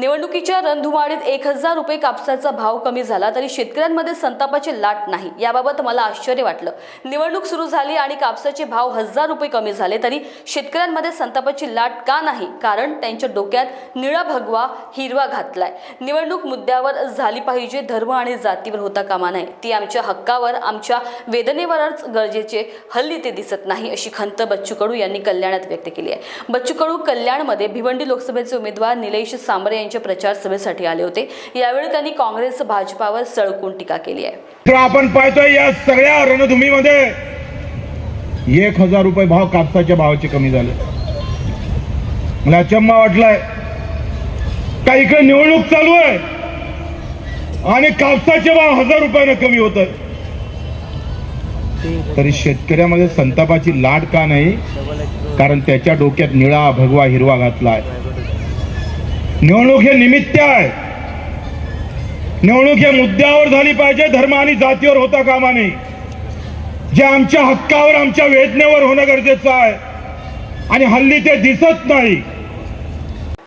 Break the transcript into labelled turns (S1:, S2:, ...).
S1: निवडणुकीच्या रणधुमाळीत एक हजार रुपये कापसाचा भाव कमी झाला तरी शेतकऱ्यांमध्ये संतापाची लाट नाही. याबाबत मला आश्चर्य वाटलं. निवडणूक सुरू झाली आणि कापसाचे भाव हजार रुपये कमी झाले तरी शेतकऱ्यांमध्ये संतापाची लाट का नाही? कारण त्यांच्या डोक्यात निळा भगवा हिरवा घातलाय. निवडणूक मुद्द्यावर झाली पाहिजे धर्म आणि जातीवर होता कामा नये. ती आमच्या हक्कावर आमच्या वेदनेवरच गरजेचे हल्ली ते दिसत नाही अशी खंत बच्चू कडू यांनी कल्याणात व्यक्त केली आहे. बच्चू कडू कल्याणमध्ये भिवंडी लोकसभेचे उमेदवार निलेश सांबरे यांच्या प्रचार सभेसाठी आले होते. यावेळी त्यांनी काँग्रेस भाजपावर सळकून टीका केली आहे.
S2: तर आपण पाहतोय या सगळ्या रणभूमीमध्ये एक हजार रुपये भाव कापसाच्या भावाचे कमी झाले. मला अचंबा वाटलाय. का इकडे निवडणूक चालू आहे? आणि कापसाचे भाव हजार रुपयानं कमी होत तरी शेतकऱ्यामध्ये संतापाची लाट का नाही? कारण त्याच्या डोक्यात निळा भगवा हिरवा घातलाय. निवडणूक हे निमित्त आहे. निवडणूक या मुद्द्यावर झाली पाहिजे धर्म आणि जातीवर होता कामा नये. जे आमच्या हक्कावर आमच्या वेदनेवर होणं गरजेचं आहे. आणि हल्ली ते दिसत नाही.